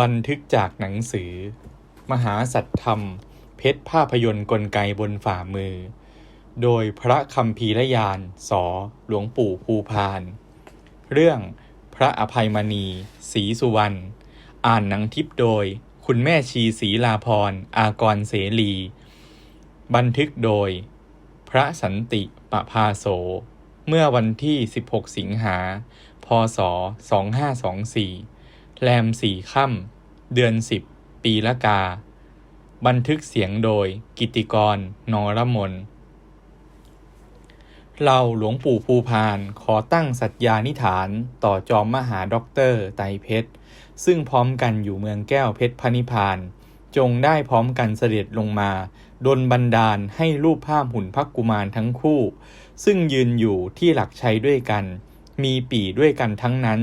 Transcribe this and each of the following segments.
บันทึกจากหนังสือ มหาสัตธรรม เพชรภาพยนตร์กลไกบนฝ่ามือ โดยพระคำพีรยานสอหลวงปู่ภูพาน เรื่องพระอภัยมณีศรีสุวรรณ อ่านหนังทิพย์โดย คุณแม่ชีศรีลาพร อากรเสรี บันทึกโดย พระสันติปภาโส เมื่อวันที่ 16 สิงหา พศ 2524 แรมสี่ค่ำเดือน10ปีละกา บันทึกเสียงโดยกิติกร นรมน เราหลวงปู่ภูพานขอตั้งสัตยานิฐานต่อจอมมหาด็อกเตอร์ไตเพชร ซึ่งพร้อมกันอยู่เมืองแก้วเพชรพนิพาน จงได้พร้อมกันเสด็จลงมาดลบันดาลให้รูปภาพหุ่นพักกุมารทั้งคู่ ซึ่งยืนอยู่ที่หลักชัยด้วยกัน มีปีด้วยกันทั้งนั้น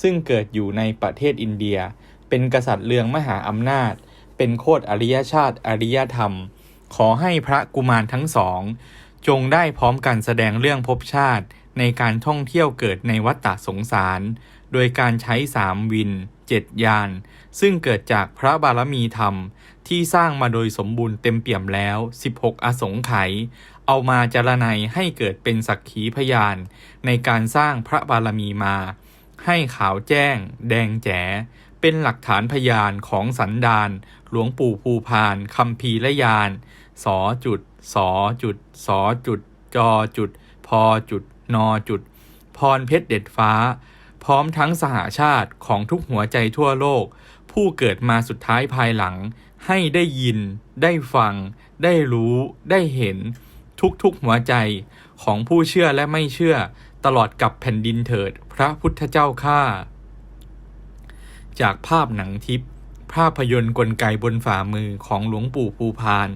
ซึ่งเกิดอยู่ในประเทศอินเดีย เป็นกษัตริย์เลืองมหาอำนาจ เป็นโคตรอริยชาติอริยธรรม ขอให้พระกุมารทั้งสอง จงได้พร้อมกันแสดงเรื่องภพชาติ ในการท่องเที่ยวเกิดในวัฏฏะสงสาร โดยการใช้สามวินเจ็ดยาน ซึ่งเกิดจากพระบารมีธรรม ที่สร้างมาโดยสมบูรณ์เต็มเปี่ยมแล้ว 16 อสงไขยเอามาจารณัยให้เกิดเป็นสักขีพยาน ในการสร้างพระบารมีมา ให้ขาวแจ้ง แดงแจ๋เป็นหลักฐานพยานของสันดานหลวงปู่ภูพานคำพีและยานสอจุดสอจุดสอจุดจอจุด พอจุด นอจุด พรเพชรเด็ดฟ้า พร้อมทั้งสหาชาติของทุกหัวใจทั่วโลก ผู้เกิดมาสุดท้ายภายหลัง ให้ได้ยิน ได้ฟัง ได้รู้ ได้เห็น ทุกๆหัวใจของผู้เชื่อและไม่เชื่อ ตลอดกับแผ่นดินเถิด พระพุทธเจ้าข้าจากภาพหนังทิพย์ภาพยนตร์กลไกบนฝ่ามือของหลวงปู่ภูพาน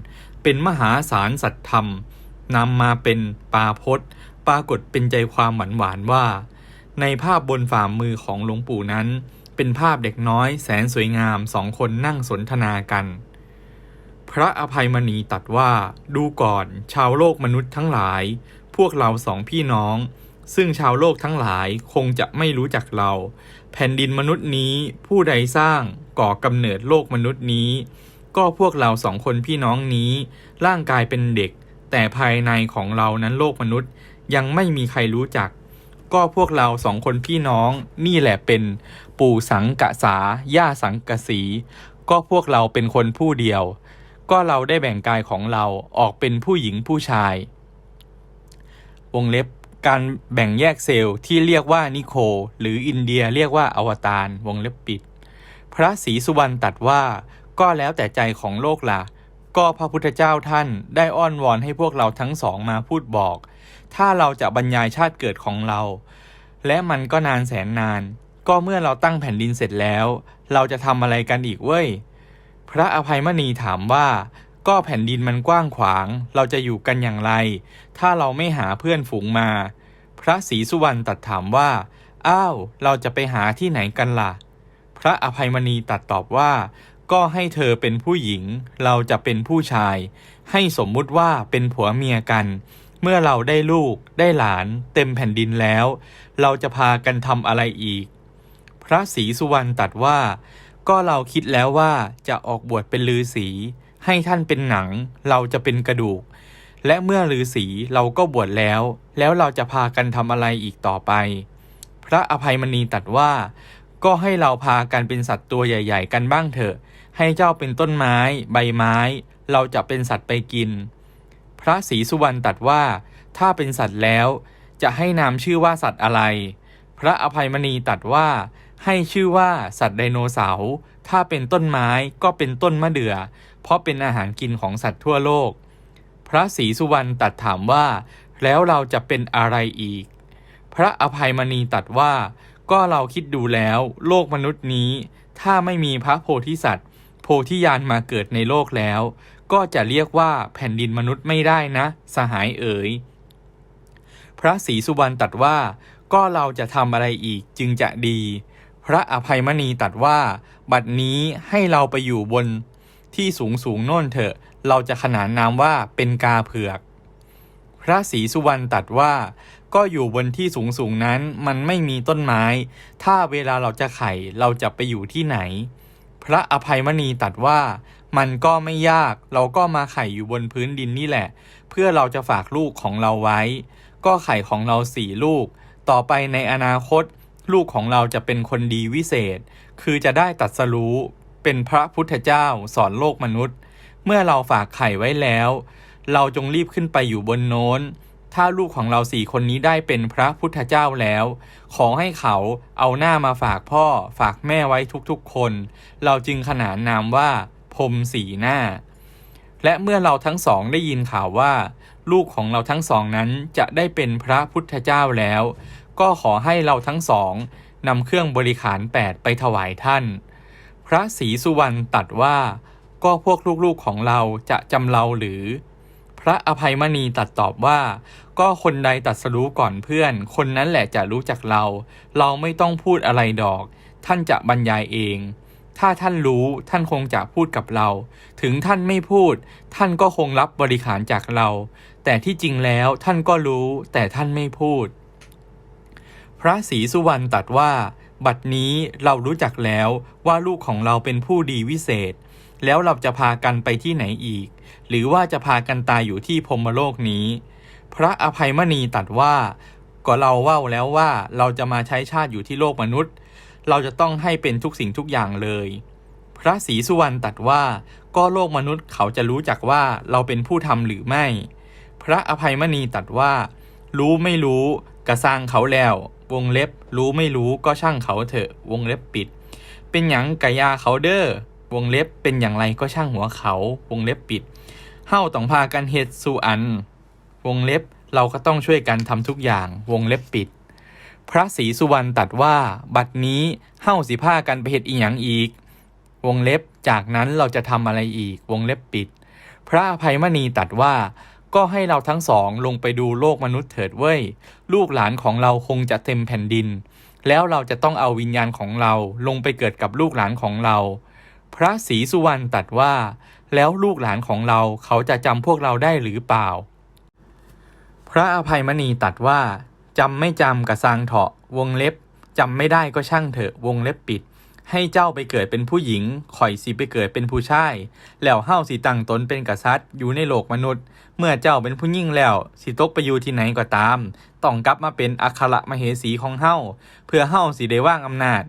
เป็นมหาสารสัตธรรมนำมาเป็นปาพจน์ปรากฏเป็นใจความหวานหวานว่า ในภาพบนฝ่ามือของหลวงปู่นั้น เป็นภาพเด็กน้อยแสนสวยงามสองคนนั่งสนทนากัน พระอภัยมณีตัดว่าดูก่อนชาวโลกมนุษย์ทั้งหลาย พวกเราสองพี่น้อง ซึ่งชาวโลกทั้งหลายคงจะไม่รู้จักเรา แผ่นดินมนุษย์นี้ผู้ใดสร้างก่อกำเนิดโลกมนุษย์นี้ ก็พวกเราสองคนพี่น้องนี้ ร่างกายเป็นเด็ก แต่ภายในของเรานั้นโลกมนุษย์ยังไม่มีใครรู้จัก ก็พวกเราสองคนพี่น้องนี่แหละเป็นปู่สังกะสาย่าสังกะสี ก็พวกเราเป็นคนผู้เดียว ก็เราได้แบ่งกายของเราออกเป็นผู้หญิงผู้ชาย วงเล็บ การแบ่งแยกเซลล์ที่เรียกว่านิโค หรืออินเดียเรียกว่าอวตารวงเล็บปิด พระศรีสุวรรณตรัดว่าก็แล้วแต่ใจของโลกล่ะ ก็พระพุทธเจ้าท่านได้อ้อนวอนให้พวกเราทั้งสองมาพูดบอก ถ้าเราจะบรรยายชาติเกิดของเรา และมันก็นานแสนนาน ก็เมื่อเราตั้งแผ่นดินเสร็จแล้ว เราจะทำอะไรกันอีกเว้ย พระอภัยมณีถามว่า ก็แผ่นดินมันกว้างขวาง เราจะอยู่กันอย่างไร ถ้าเราไม่หาเพื่อนฝูงมา พระศรีสุวรรณตัดถามว่า อ้าว เราจะไปหาที่ไหนกันล่ะ พระอภัยมณีตัดตอบว่า ก็ให้เธอเป็นผู้หญิง เราจะเป็นผู้ชาย ให้สมมุติว่าเป็นผัวเมียกัน เมื่อเราได้ลูก ได้หลาน เต็มแผ่นดินแล้ว เราจะพากันทำอะไรอีก พระศรีสุวรรณตัดว่า ก็เราคิดแล้วว่าจะออกบวชเป็นฤาษี ให้ท่านเป็นหนัง เราจะเป็นกระดูก และเมื่อฤาษีเราก็บวชแล้ว แล้วเราจะพากันทำอะไรอีกต่อไป พระอภัยมณีตัดว่า ก็ให้เราพากันเป็นสัตว์ตัวใหญ่ ๆ กันบ้างเถอะ ให้เจ้าเป็นต้นไม้ ใบไม้ เราจะเป็นสัตว์ไปกิน พระศรีสุวรรณตัดว่า ถ้าเป็นสัตว์แล้ว จะให้นามชื่อว่าสัตว์อะไร พระอภัยมณีตัดว่าให้ชื่อว่าสัตว์ไดโนเสาร์ ถ้าเป็นต้นไม้ก็เป็นต้นมะเดื่อ เพราะเป็นอาหารกินของสัตว์ทั่วโลก พระศรีสุวรรณตัดถามว่า แล้วเราจะเป็นอะไรอีก พระอภัยมณีตัดว่า ก็เราคิดดูแล้ว โลกมนุษย์นี้ ถ้าไม่มีพระโพธิสัตว์ โพธิญาณมาเกิดในโลกแล้ว ก็จะเรียกว่าแผ่นดินมนุษย์ไม่ได้นะ สหายเอ๋ยพระศรีสุวรรณตัดว่า ก็เราจะทำอะไรอีกจึงจะดี พระอภัยมณีตัดว่า บัดนี้ให้เราไปอยู่บน ที่สูงสูงโน่นเถอะ เราจะขนานนามว่าเป็นกาเผือก พระศรีสุวรรณตัดว่า ก็อยู่บนที่สูงสูงนั้นมันไม่มีต้นไม้ ถ้าเวลาเราจะไข่เราจะไปอยู่ที่ไหน พระอภัยมณีตัดว่า มันก็ไม่ยาก เราก็มาไข่อยู่บนพื้นดินนี่แหละ เพื่อเราจะฝากลูกของเราไว้ ก็ไข่ของเราสี่ลูก ต่อไปในอนาคต ลูกของเราจะเป็นคนดีวิเศษ คือจะได้ตัดสรู้ เป็นพระพุทธเจ้าสอนโลกมนุษย์ เมื่อเราฝากไข่ไว้แล้ว เราจงรีบขึ้นไปอยู่บนโน้น ถ้าลูกของเราสี่คนนี้ได้เป็นพระพุทธเจ้าแล้ว ขอให้เขาเอาหน้ามาฝากพ่อฝากแม่ไว้ทุกๆคน เราจึงขนานนามว่าพรมสีหน้า และเมื่อเราทั้งสองได้ยินข่าวว่า ลูกของเราทั้งสองนั้นจะได้เป็นพระพุทธเจ้าแล้ว ก็ขอให้เราทั้งสองนำเครื่องบริขารแปดไปถวายท่าน พระศรีสุวรรณตัดว่าก็พวกลูกๆของเราจะจำเราหรือ พระอภัยมณีตัดตอบว่า ก็คนใดตรัสรู้ก่อนเพื่อน คนนั้นแหละจะรู้จักเรา เราไม่ต้องพูดอะไรดอก ท่านจะบรรยายเอง ถ้าท่านรู้ท่านคงจะพูดกับเรา ถึงท่านไม่พูด ท่านก็คงรับบริขารจากเรา แต่ที่จริงแล้วท่านก็รู้ แต่ท่านไม่พูด พระศรีสุวรรณตรัสว่า บัดนี้เรารู้จักแล้วว่าลูกของเราเป็นผู้ดีวิเศษ แล้วเราจะพากันไปที่ไหนอีก หรือว่าจะพากันตายอยู่ที่พรมโลกนี้ พระอภัยมณีตรัสว่า ก็เราว่าแล้วว่าเราจะมาใช้ชาติอยู่ที่โลกมนุษย์ เราจะต้องให้เป็นทุกสิ่งทุกอย่างเลย พระศรีสุวรรณตรัสว่าก็โลกมนุษย์เขาจะรู้จักว่าเราเป็นผู้ทำหรือไม่ พระอภัยมณีตรัสว่า รู้ไม่รู้กระสร้างเขาแล้ว วงเล็บ รู้ไม่รู้ก็ช่างเขาเถอะ วงเล็บปิด เป็นหยังกะยาเขาเด้อวงเล็บเป็นอย่างไรก็ช่างหัวเขา วงเล็บปิดเฮ้าต้องพากันเฮ็ดสู่อัน วงเล็บเราก็ต้องช่วยกันทำทุกอย่าง วงเล็บปิด พระศรีสุวรรณตรัสว่า บัดนี้เฮ้าสิพากันไปเฮ็ดอีหยังอีก วงเล็บจากนั้นเราจะทำอะไรอีก วงเล็บปิด พระอภัยมณีตรัสว่า ก็ให้เราทั้งสองลงไปดูโลกมนุษย์เถิดเว้ย ลูกหลานของเราคงจะเต็มแผ่นดิน แล้วเราจะต้องเอาวิญญาณของเราลงไปเกิดกับลูกหลานของเรา พระศรีสุวรรณตรัสว่า แล้วลูกหลานของเราเขาจะจำพวกเราได้หรือเปล่า พระอภัยมณีตรัสว่าจำไม่จำกระซังเถาะวงเล็บจำไม่ได้ก็ช่างเถอะวงเล็บปิด ให้เจ้าไปเกิดเป็นผู้หญิงข่อยสิไปเกิดเป็นผู้ชาย แล้วเฮ้าสิตั้งตนเป็นกษัตริย์อยู่ในโลกมนุษย์ เมื่อเจ้าเป็นผู้ยิ่งแล้ว สิตกไปอยู่ที่ไหนก็ตาม ต้องกลับมาเป็นอัครมเหสีของเฮ้าเพื่อเฮ้าสิได้ว่างอำนาจ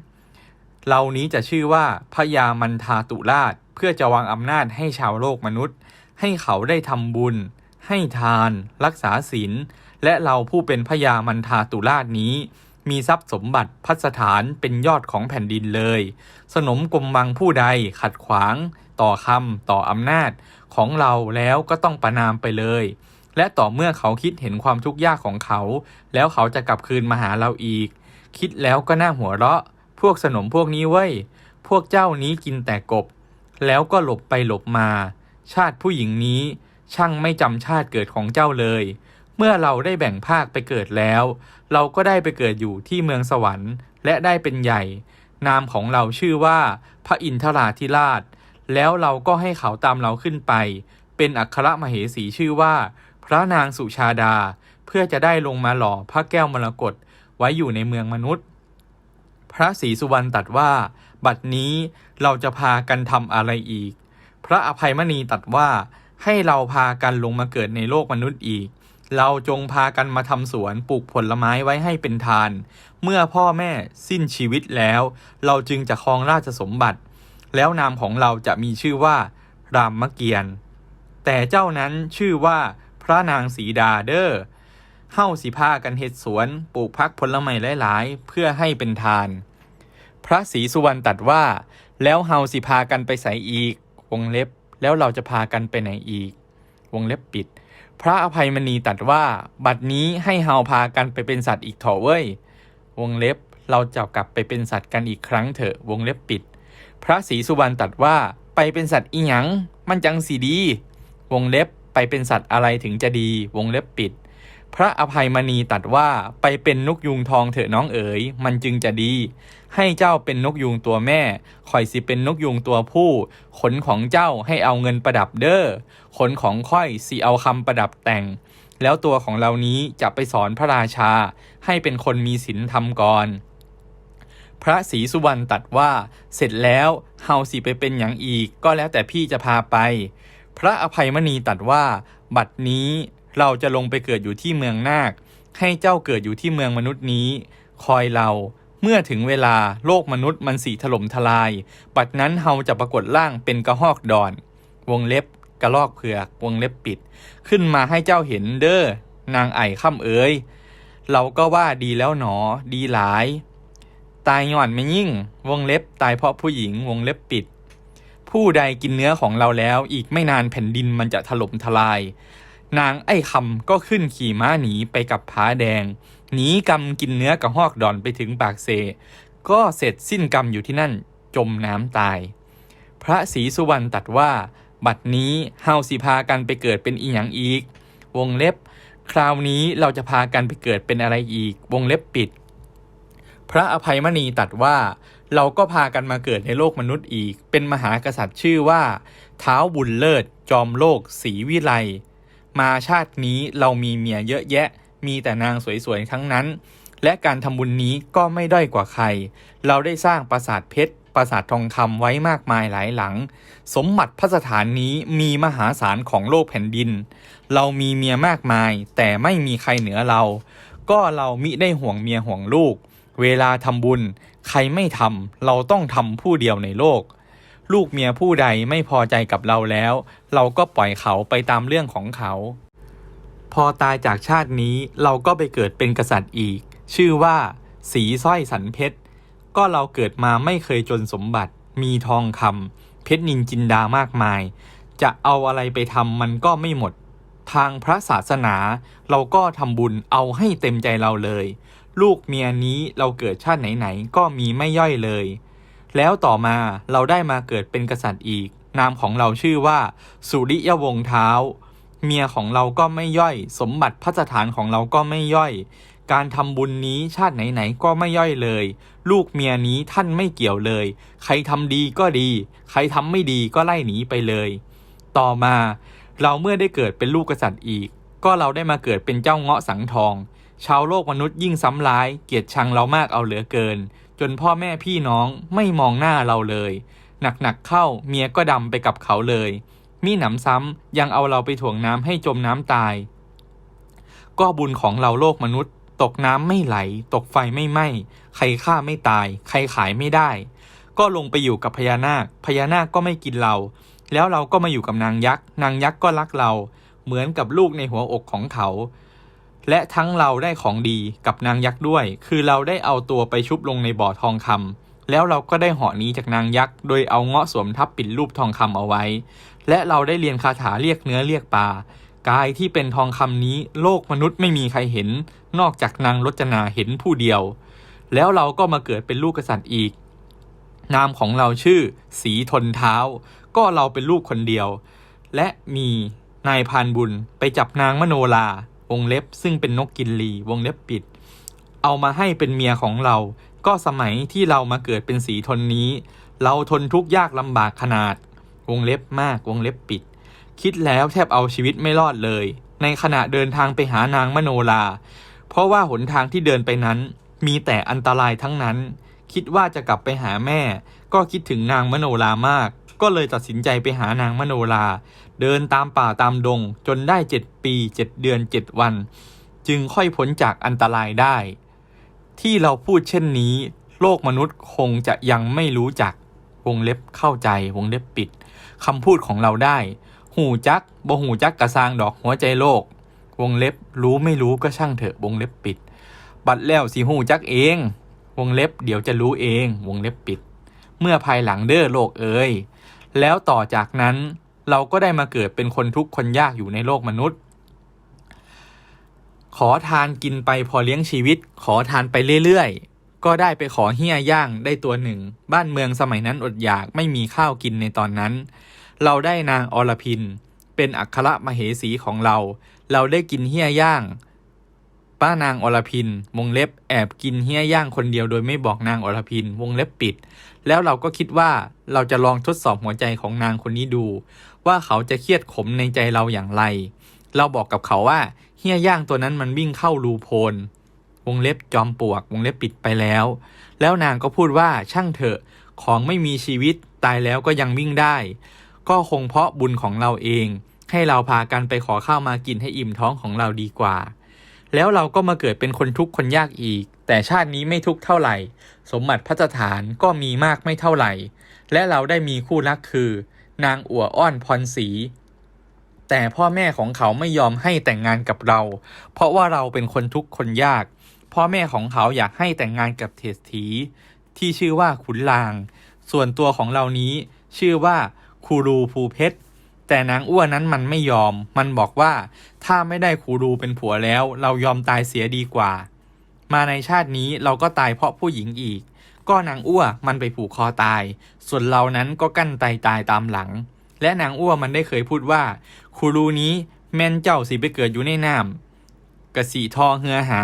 เหล่านี้จะชื่อว่าพญามันทาตุราช เพื่อจะวางอำนาจให้ชาวโลกมนุษย์ ให้เขาได้ทำบุญ ให้ทาน รักษาศีลและเราผู้เป็นพญามันทาตุราชนี้ มีทรัพย์สมบัติพัสถานเป็นยอดของแผ่นดินเลย สนมกลมบังผู้ใดขัดขวาง ต่อคำต่ออำนาจของเราแล้วก็ต้องประนามไปเลย และต่อเมื่อเขาคิดเห็นความทุกข์ยากของเขา แล้วเขาจะกลับคืนมาหาเราอีก คิดแล้วก็น่าหัวเราะ พวกสนมพวกนี้เว้ย พวกเจ้านี้กินแต่กบ แล้วก็หลบไปหลบมา ชาติผู้หญิงนี้ช่างไม่จำชาติเกิดของเจ้าเลย เมื่อเราได้แบ่งภาคไปเกิดแล้ว เราก็ได้ไปเกิดอยู่ที่เมืองสวรรค์ และได้เป็นใหญ่ นามของเราชื่อว่า พระอินทราธิราช แล้วเราก็ให้เขาตามเราขึ้นไป เป็นอัครมเหสีชื่อว่า พระนางสุชาดา เพื่อจะได้ลงมาหล่อพระแก้วมรกตไว้อยู่ในเมืองมนุษย์ พระศรีสุวรรณตรัสว่า บัดนี้เราจะพากันทำอะไรอีก พระอภัยมณีตรัสว่าให้เราพากันลงมาเกิดในโลกมนุษย์อีก เราจงพากันมาทำสวนปลูกผลไม้ไว้ให้เป็นทาน เมื่อพ่อแม่สิ้นชีวิตแล้ว เราจึงจะครองราชสมบัติ แล้วนามของเราจะมีชื่อว่ารามเกียรติ์แต่เจ้านั้นชื่อว่าพระนางสีดาเดอ้อเฮ้าสิพากันเฮ็ดสวนปลูกพักผลไม้หลาย ๆ เพื่อให้เป็นทาน พระศรีสุวรรณตรัสว่า แล้วเฮาสิพากันไปใส่อีก วงเล็บแล้วเราจะพากันไปไหนอีก วงเล็บปิด พระอภัยมณีตัดว่าบัดนี้ให้เฮาพากันไปเป็นสัตว์อีกเถอะเว้ย วงเล็บเราจะกลับไปเป็นสัตว์กันอีกครั้งเถอะวงเล็บปิด พระศรีสุวรรณตัดว่าไปเป็นสัตว์อีหยังมันจังสีดี วงเล็บไปเป็นสัตว์อะไรถึงจะดี วงเล็บปิด พระอภัยมณีตรัสว่าไปเป็นนกยูงทองเถอะน้องเอ๋ย มันจึงจะดี ให้เจ้าเป็นนกยูงตัวแม่ข่อยสิเป็นนกยูงตัวผู้ ขนของเจ้าให้เอาเงินประดับเด้อ ขนของค่อยสิเอาคำประดับแต่ง แล้วตัวของเรานี้จะไปสอนพระราชา ให้เป็นคนมีศีลธรรมก่อนพระศรีสุวรรณตัดว่าเสร็จแล้วเฮาสิไปเป็นอย่างอีกก็แล้วแต่พี่จะพาไป พระอภัยมณีตัดว่า บัดนี้ เราจะลงไปเกิดอยู่ที่เมืองนาค ให้เจ้าเกิดอยู่ที่เมืองมนุษย์นี้ คอยเราเมื่อถึงเวลาโลกมนุษย์มันสีถล่มทลายบัดนั้นเฮาจะปรากฏร่างเป็นกระหอกดอน วงเล็บกระลอกเผือก วงเล็บปิด ขึ้นมาให้เจ้าเห็นเด้อนางไอ่ค่ำเอ๋ยเราก็ว่าดีแล้วหนอ ดีหลาย ตายหย่อนไม่ยิ่ง วงเล็บตายเพราะผู้หญิง วงเล็บปิด ผู้ใดกินเนื้อของเราแล้ว อีกไม่นานแผ่นดินมันจะถล่มทลาย นางไอ้คำก็ขึ้นขี่ม้าหนีไปกับผาแดง หนีกำกินเนื้อกระหอกดอนไปถึงปากเซ ก็เสร็จสิ้นกรรมอยู่ที่นั่นจมน้ำตาย พระศรีสุวรรณตัดว่า บัดนี้เฮาสิพากันไปเกิดเป็นอีหยังอีก วงเล็บ คราวนี้เราจะพากันไปเกิดเป็นอะไรอีก วงเล็บปิด พระอภัยมณีตัดว่า เราก็พากันมาเกิดในโลกมนุษย์อีก เป็นมหากษัตริย์ชื่อว่า เท้าบุญเลิศจอมโลกศรีวิไล มาชาตินี้เรามีเมียเยอะแยะ มีแต่นางสวยๆทั้งนั้น และการทำบุญนี้ก็ไม่ด้อยกว่าใคร เราได้สร้างปราสาทเพชรปราสาททองคำไว้มากมายหลายหลัง สมบัติพระสถานนี้มีมหาศาลของโลกแผ่นดิน เรามีเมียมากมาย แต่ไม่มีใครเหนือเรา ก็เรามิได้ห่วงเมียห่วงลูก เวลาทำบุญ ใครไม่ทำเราต้องทำผู้เดียวในโลก ลูกเมียผู้ใดไม่พอใจกับเราแล้ว เราก็ปล่อยเขาไปตามเรื่องของเขา พอตายจากชาตินี้เราก็ไปเกิดเป็นกษัตริย์อีก ชื่อว่า สีสร้อยสันเพชร ก็เราเกิดมาไม่เคยจนสมบัติ มีทองคำเพชรนินจินดามากมาย จะเอาอะไรไปทำมันก็ไม่หมด ทางพระศาสนา เราก็ทำบุญเอาให้เต็มใจเราเลย ลูกเมียนี้เราเกิดชาติไหนๆก็มีไม่ย่อยเลย แล้วต่อมาเราได้มาเกิดเป็นกษัตริย์อีก นามของเราชื่อว่าสุริยวงศ์เท้า เมียของเราก็ไม่ย่อย สมบัติพัสถานของเราก็ไม่ย่อย การทำบุญนี้ชาติไหนๆก็ไม่ย่อยเลย ลูกเมียนี้ท่านไม่เกี่ยวเลย ใครทำดีก็ดี ใครทำไม่ดีก็ไล่หนีไปเลย ต่อมาเราเมื่อได้เกิดเป็นลูกกษัตริย์อีก ก็เราได้มาเกิดเป็นเจ้าเงาะสังทอง ชาวโลกมนุษย์ยิ่งซ้ำร้าย เกียดชังเรามากเอาเหลือเกิน จนพ่อแม่พี่น้องไม่มองหน้าเราเลย หนักๆเข้าเมียก็ดำไปกับเขาเลย มีหนำซ้ำยังเอาเราไปถ่วงน้ำให้จมน้ำตาย ก็บุญของเราโลกมนุษย์ ตกน้ำไม่ไหล ตกไฟไม่ไหม้ใครฆ่าไม่ตาย ใครขายไม่ได้ ก็ลงไปอยู่กับพญานาค พญานาคก็ไม่กินเรา แล้วเราก็มาอยู่กับนางยักษ์ นางยักษ์ก็รักเรา เหมือนกับลูกในหัวอกของเขา และทั้งเราได้ของดีกับนางยักษ์ด้วย คือเราได้เอาตัวไปชุบลงในบ่อทองคำแล้วเราก็ได้หาะหนี้จากนางยักษ์ โดยเอาเงาะสวมทับปิดรูปทองคำเอาไว้ และเราได้เรียนคาถาเรียกเนื้อเรียกปลากายที่เป็นทองคำนี้โลกมนุษย์ไม่มีใครเห็น นอกจากนางรจนาเห็นผู้เดียว แล้วเราก็มาเกิดเป็นลูกกษัตริย์อีก นามของเราชื่อ สีทนเท้า ก็เราเป็นลูกคนเดียว และมีนายพานบุญไปจับนางมโนลา วงเล็บ ซึ่งเป็นนกกินลีวงเล็บปิด เอามาให้เป็นเมียของเรา ก็สมัยที่เรามาเกิดเป็นสีทนนี้ เราทนทุกข์ยากลำบากขนาด วงเล็บมากวงเล็บปิด คิดแล้วแทบเอาชีวิตไม่รอดเลย ในขณะเดินทางไปหานางมโนลาเพราะว่าหนทางที่เดินไปนั้น มีแต่อันตรายทั้งนั้น คิดว่าจะกลับไปหาแม่ ก็คิดถึงนางมโนลามาก ก็เลยตัดสินใจไปหานางมโนลา เดินตามป่าตามดงจนได้เจ็ดปีเจ็ดเดือนเจ็ดวัน จึงค่อยพ้นจากอันตรายได้ ที่เราพูดเช่นนี้ โลกมนุษย์คงจะยังไม่รู้จักวงเล็บเข้าใจวงเล็บปิดคำพูดของเราได้ หูจักบ่หูจักกระซางดอกหัวใจโลก วงเล็บรู้ไม่รู้ก็ช่างเถอะวงเล็บปิด บัดแล้วสิหูจักเอง วงเล็บเดี๋ยวจะรู้เอง วงเล็บปิด เมื่อภายหลังเด้อโลกเอ้ยแล้วต่อจากนั้น เราก็ได้มาเกิดเป็นคนทุกข์คนยากอยู่ในโลกมนุษย์ ขอทานกินไปพอเลี้ยงชีวิต ขอทานไปเรื่อยๆ ก็ได้ไปขอเฮี้ยย่างได้ตัวหนึ่ง บ้านเมืองสมัยนั้นอดอยากไม่มีข้าวกินในตอนนั้น เราได้นางอรพิน เป็นอัครมเหสีของเรา เราได้กินเฮี้ยย่างป้านางอรพิน วงเล็บแอบกินเฮี้ยย่างคนเดียวโดยไม่บอกนางอรพิน วงเล็บปิด แล้วเราก็คิดว่าเราจะลองทดสอบหัวใจของนางคนนี้ดู ว่าเขาจะเครียดขมในใจเราอย่างไร เราบอกกับเขาว่าเฮี้ยย่างตัวนั้นมันวิ่งเข้ารูโพนวงเล็บจอมปลวก วงเล็บปิดไปแล้ว แล้วนางก็พูดว่าช่างเถอะของไม่มีชีวิตตายแล้วก็ยังวิ่งได้ ก็คงเพราะบุญของเราเอง ให้เราพากันไปขอข้าวมากินให้อิ่มท้องของเราดีกว่า แล้วเราก็มาเกิดเป็นคนทุกข์คนยากอีก แต่ชาตินี้ไม่ทุกข์เท่าไหร่ สมบัติพระสถานก็มีมากไม่เท่าไหร่ และเราได้มีคู่รักคือ นางอัวอ้อนพรศรีแต่พ่อแม่ของเขาไม่ยอมให้แต่งงานกับเรา เพราะว่าเราเป็นคนทุกข์คนยาก พ่อแม่ของเขาอยากให้แต่งงานกับเศรษฐีที่ชื่อว่าขุนลาง ส่วนตัวของเรานี้ชื่อว่าคูรูภูเพชรแต่นางอ้วนนั้นมันไม่ยอม มันบอกว่าถ้าไม่ได้คูรูเป็นผัวแล้ว เรายอมตายเสียดีกว่า มาในชาตินี้เราก็ตายเพราะผู้หญิงอีก ก็นางอ้วมันไปผูกคอตาย ส่วนเรานั้นก็กั้นไตตายตามหลัง และนางอ้วมันได้เคยพูดว่าคูรูนี้แม่นเจ้าสิไปเกิดอยู่ในน้ำกะสีทอเหือหา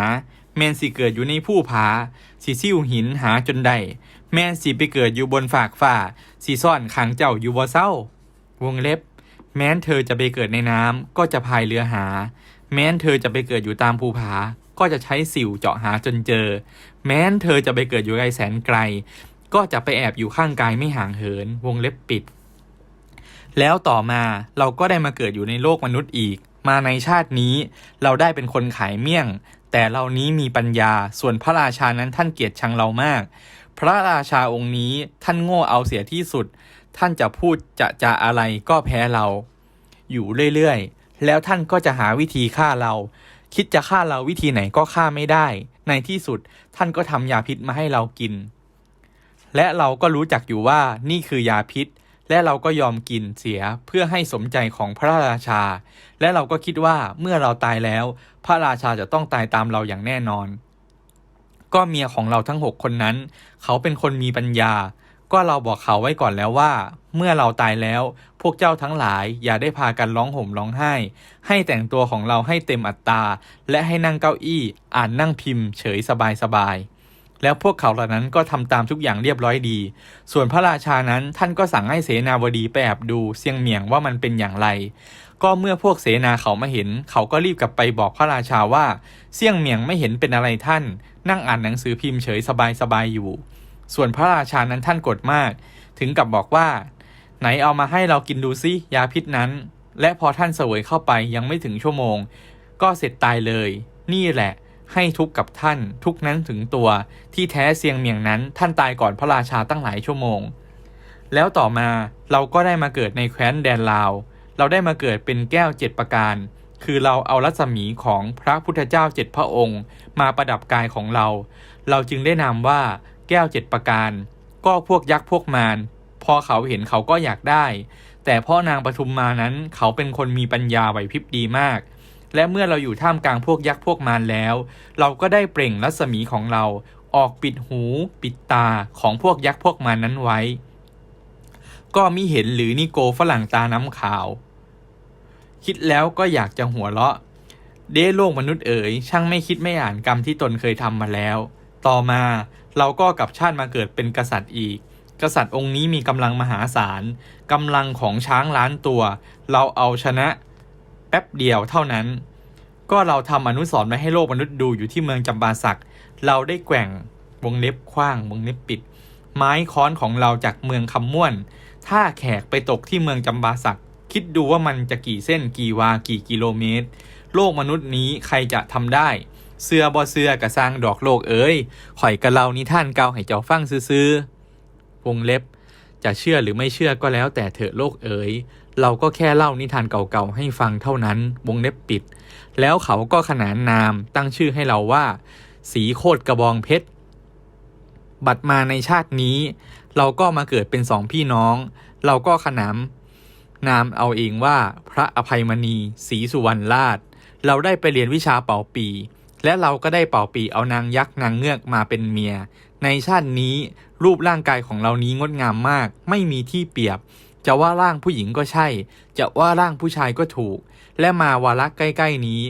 แม่นสิเกิดอยู่ในผู้ผาสิซิ่วหินหาจนได้แม่นสิไปเกิดอยู่บนฝากฝ่าสิซ่อนขังเจ้าอยู่บ่เศร้า วงเล็บ แม้นเธอจะไปเกิดในน้ำก็จะพายเรือหา แม้นเธอจะไปเกิดอยู่ตามภูผา ก็จะใช้สิวเจาะหาจนเจอ แม้นเธอจะไปเกิดอยู่ไกลแสนไกล ก็จะไปแอบอยู่ข้างกายไม่ห่างเหิน วงเล็บปิด แล้วต่อมาเราก็ได้มาเกิดอยู่ในโลกมนุษย์อีก มาในชาตินี้ เราได้เป็นคนขายเมี่ยง แต่เรานี้มีปัญญา ส่วนพระราชานั้นท่านเกลียดชังเรามาก พระราชาองค์นี้ท่านโง่เอาเสียที่สุด ท่านจะพูดจะจะอะไรก็แพ้เรา อยู่เรื่อยๆแล้วท่านก็จะหาวิธีฆ่าเรา คิดจะฆ่าเราวิธีไหนก็ฆ่าไม่ได้ ในที่สุดท่านก็ทำยาพิษมาให้เรากิน และเราก็รู้จักอยู่ว่านี่คือยาพิษ และเราก็ยอมกินเสียเพื่อให้สมใจของพระราชา และเราก็คิดว่าเมื่อเราตายแล้ว พระราชาจะต้องตายตามเราอย่างแน่นอน ก็เมียของเราทั้งหกคนนั้น เขาเป็นคนมีปัญญา ก็เราบอกเขาไว้ก่อนแล้วว่า เมื่อเราตายแล้ว พวกเจ้าทั้งหลาย อย่าได้พากันร้องห่มร้องไห้ ให้แต่งตัวของเราให้เต็มอัตราและให้นั่งเก้าอี้ อ่านนั่งพิมพ์เฉยสบายสบายๆแล้วพวกเขาเหล่านั้นก็ทำตามทุกอย่างเรียบร้อยดี ส่วนพระราชานั้นท่านก็สั่งให้เสนาบดีไปแอบดูเสียงเมียงว่ามันเป็นอย่างไร ก็เมื่อพวกเสนาเขามาเห็น เขาก็รีบกลับไปบอกพระราชาว่าเสี่ยงเมียงไม่เห็นเป็นอะไรท่าน นั่งอ่านหนังสือพิมพ์เฉยสบายสบายอยู่ ส่วนพระราชานั้นท่านโกรธมาก ถึงกับบอกว่า ไหนเอามาให้เรากินดูซิยาพิษนั้น และพอท่านเสวยเข้าไปยังไม่ถึงชั่วโมง ก็เสร็จตายเลย นี่แหละให้ทุกข์กับท่าน ทุกนั้นถึงตัวที่แท้เสียงเมียงนั้น ท่านตายก่อนพระราชาตั้งหลายชั่วโมง แล้วต่อมาเราก็ได้มาเกิดในแคว้นแดนลาว เราได้มาเกิดเป็นแก้วเจ็ดประการ คือเราเอารัศมีของพระพุทธเจ้าเจ็ดพระองค์ มาประดับกายของเรา เราจึงได้นามว่า แก้วเจ็ดประการ ก็พวกยักษ์พวกมารพอเขาเห็นเขาก็อยากได้ แต่พ่อนางปทุมมานั้นเขาเป็นคนมีปัญญาไหวพริบดีมาก และเมื่อเราอยู่ท่ามกลางพวกยักษ์พวกมารแล้ว เราก็ได้เปล่งรัศมีของเรา ออกปิดหู ปิดตาของพวกยักษ์พวกมารนั้นไว้ ก็มิเห็นหรือนิโกฝรั่งตาน้ำขาว คิดแล้วก็อยากจะหัวเราะ เด้โลกมนุษย์เอ๋ยช่างไม่คิดไม่อ่านกรรมที่ตนเคยทำมาแล้ว ต่อมาเราก็กลับชาติมาเกิดเป็นกษัตริย์อีก กษัตริย์องค์นี้มีกำลังมหาศาลกำลังของช้างล้านตัว เราเอาชนะแป๊บเดียวเท่านั้น ก็เราทำอนุสรณ์ไว้ให้โลกมนุษย์ดูอยู่ที่เมืองจำปาสัก เราได้แกว่งวงเล็บคว้างวงเล็บปิด ไม้ค้อนของเราจากเมืองคำม่วน ถ้าแขกไปตกที่เมืองจำปาสัก คิดดูว่ามันจะกี่เส้นกี่วากี่กิโลเมตร โลกมนุษย์นี้ใครจะทำได้ เสื้อบอเสื้อกระสร้างดอกโลกเอ๋ยข่อยกะเล่านิท่านเกาให้เจ้าฟังซื้อๆวงเล็บ จะเชื่อหรือไม่เชื่อก็แล้วแต่เถอะโลกเอ๋ยเราก็แค่เล่านิทานเก่าๆให้ฟังเท่านั้น วงเล็บปิด แล้วเขาก็ขนานนามตั้งชื่อให้เราว่า สีโคตรกระบองเพชร บัดมาในชาตินี้ เราก็มาเกิดเป็นสองพี่น้อง เราก็ขนามนามเอาเองว่าพระอภัยมณีศรีสุวรรณราช เราได้ไปเรียนวิชาเป่าปี และเราก็ได้เป่าปีเอานางยักษ์นางเงือกมาเป็นเมีย ในชาตินี้รูปร่างกายของเรานี้งดงามมาก ไม่มีที่เปรียบ จะว่าร่างผู้หญิงก็ใช่ จะว่าร่างผู้ชายก็ถูก และมาวาระใกล้ ๆนี้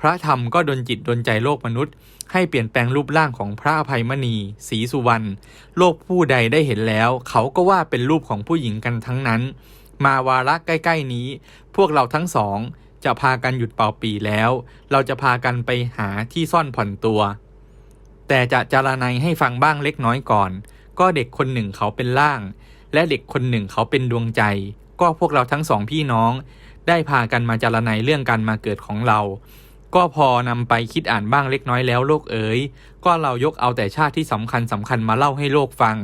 พระธรรมก็ดลจิตดลใจโลกมนุษย์ ให้เปลี่ยนแปลงรูปร่างของพระอภัยมณีศรีสุวรรณโลกผู้ใดได้เห็นแล้ว เขาก็ว่าเป็นรูปของผู้หญิงกันทั้งนั้น มาวาระใกล้ ๆนี้ พวกเราทั้งสอง จะพากันหยุดเป่าปีแล้ว เราจะพากันไปหาที่ซ่อนผ่อนตัว แต่จะจารนัยให้ฟังบ้างเล็กน้อยก่อน ก็เด็กคนหนึ่งเขาเป็นล่าง และเด็กคนหนึ่งเขาเป็นดวงใจ ก็พวกเราทั้งสองพี่น้อง ได้พากันมาจารนัยเรื่องการมาเกิดของเรา ก็พอนำไปคิดอ่านบ้างเล็กน้อยแล้วโลกเอ๋ยก็เรายกเอาแต่ชาติที่สำคัญสำคัญมาเล่าให้โลกฟัง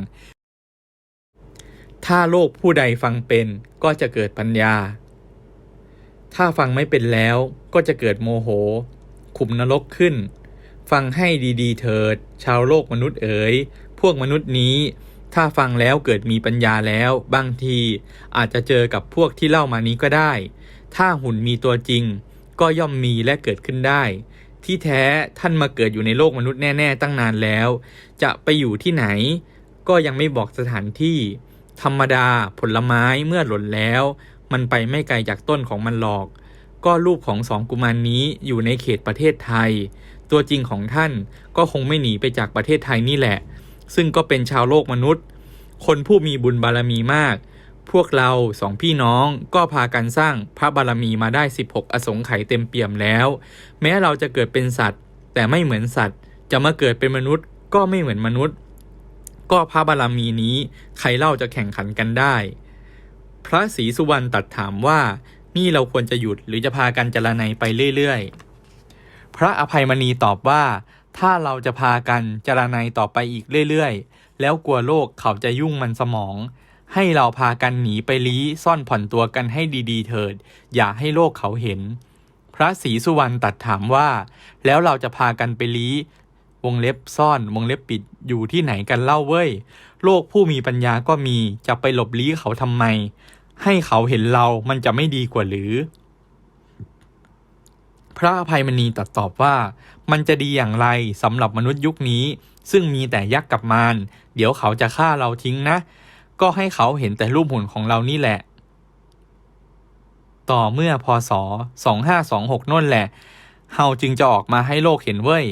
ถ้าโลกผู้ใดฟังเป็นก็จะเกิดปัญญา ถ้าฟังไม่เป็นแล้วก็จะเกิดโมโห ขุมนรกขึ้น ฟังให้ดีๆ เถิด ชาวโลกมนุษย์เอ๋ย พวกมนุษย์นี้ ถ้าฟังแล้วเกิดมีปัญญาแล้ว บางทีอาจจะเจอกับพวกที่เล่ามานี้ก็ได้ ถ้าหุ่นมีตัวจริง ก็ย่อมมีและเกิดขึ้นได้ ที่แท้ท่านมาเกิดอยู่ในโลกมนุษย์แน่ ๆ ตั้งนานแล้ว จะไปอยู่ที่ไหน ก็ยังไม่บอกสถานที่ ธรรมดาผลไม้เมื่อหล่นแล้ว มันไปไม่ไกลจากต้นของมันหรอก ก็รูปของสองกุมารนนี้อยู่ในเขตประเทศไทย ตัวจริงของท่านก็คงไม่หนีไปจากประเทศไทยนี่แหละ ซึ่งก็เป็นชาวโลกมนุษย์ คนผู้มีบุญบารมีมาก พวกเราสองพี่น้องก็พากันสร้างพระบารมีมาได้ 16 อสงไขยเต็มเปี่ยมแล้ว แม้เราจะเกิดเป็นสัตว์ แต่ไม่เหมือนสัตว์ จะมาเกิดเป็นมนุษย์ก็ไม่เหมือนมนุษย์ ก็พระบารมีนี้ใครเล่าจะแข่งขันกันได้ พระศรีสุวรรณตัดถามว่า นี่เราควรจะหยุดหรือจะพากันจรนัยไปเรื่อยๆ พระอภัยมณีตอบว่า ถ้าเราจะพากันจรนัยต่อไปอีกเรื่อยๆ แล้วกลัวโลกเขาจะยุ่งมันสมอง ให้เราพากันหนีไปลี้ซ่อนผ่อนตัวกันให้ดีๆ เถิด อย่าให้โลกเขาเห็น พระศรีสุวรรณตัดถามว่า แล้วเราจะพากันไปลี้ วงเล็บซ่อน วงเล็บปิดอยู่ที่ไหนกันเล่าเว้ย โลกผู้มีปัญญาก็มีจะไปหลบลี้เขาทำไม ให้เขาเห็นเรามันจะไม่ดีกว่าหรือ พระอภัยมณีตัดตอบว่า มันจะดีอย่างไรสำหรับมนุษย์ยุคนี้ ซึ่งมีแต่ยักษ์กับมารเดี๋ยวเขาจะฆ่าเราทิ้งนะ ก็ให้เขาเห็นแต่รูปหุ่นของเรานี่แหละ ต่อเมื่อพศ2526นั่นแหละเฮาจึงจะออกมาให้โลกเห็นเว้ย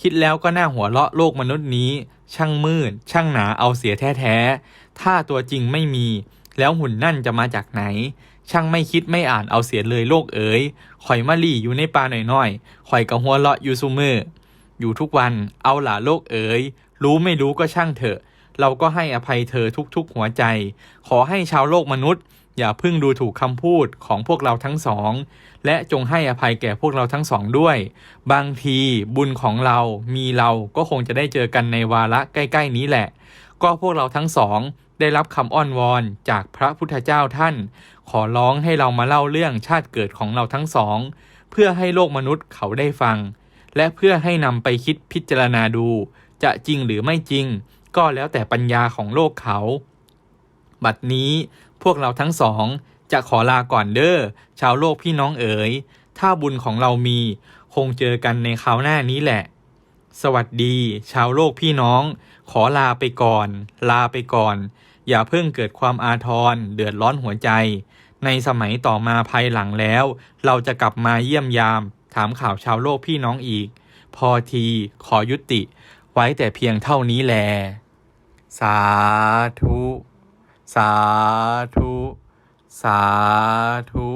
คิดแล้วก็น่าหัวเราะโลกมนุษย์นี้ ช่างมืด ช่างหนาเอาเสียแท้ๆ ถ้าตัวจริงไม่มี แล้วหุ่นนั่นจะมาจากไหน ช่างไม่คิดไม่อ่านเอาเสียเลยโลกเอ๋ยข่อยมาลี่อยู่ในป่าหน่อยๆข่อยกับหัวเลาะอยู่ซุมืออยู่ทุกวันเอาหล่าโลกเอ๋ยรู้ไม่รู้ก็ช่างเถอะ เราก็ให้อภัยเธอทุกๆหัวใจ ขอให้ชาวโลกมนุษย์ อย่าเพิ่งดูถูกคำพูดของพวกเราทั้งสอง และจงให้อภัยแก่พวกเราทั้งสองด้วย บางทีบุญของเรามีเราก็คงจะได้เจอกันในวาระใกล้ ๆ นี้แหละ ก็พวกเราทั้งสองได้รับคำอ้อนวอนจากพระพุทธเจ้าท่าน ขอร้องให้เรามาเล่าเรื่องชาติเกิดของเราทั้งสอง เพื่อให้โลกมนุษย์เขาได้ฟัง และเพื่อให้นำไปคิดพิจารณาดู จะจริงหรือไม่จริง ก็แล้วแต่ปัญญาของโลกเขา บัดนี้ พวกเราทั้งสองจะขอลาก่อนเด้อชาวโลกพี่น้องเอ๋ย ถ้าบุญของเรามี คงเจอกันในคราวหน้านี้แหละ สวัสดี ชาวโลกพี่น้อง ขอลาไปก่อน ลาไปก่อน อย่าเพิ่งเกิดความอาทรเดือดร้อนหัวใจ ในสมัยต่อมาภายหลังแล้ว เราจะกลับมาเยี่ยมยาม ถามข่าวชาวโลกพี่น้องอีก พอทีขอยุติ ไว้แต่เพียงเท่านี้แล สาธุ สาธุ สาธุ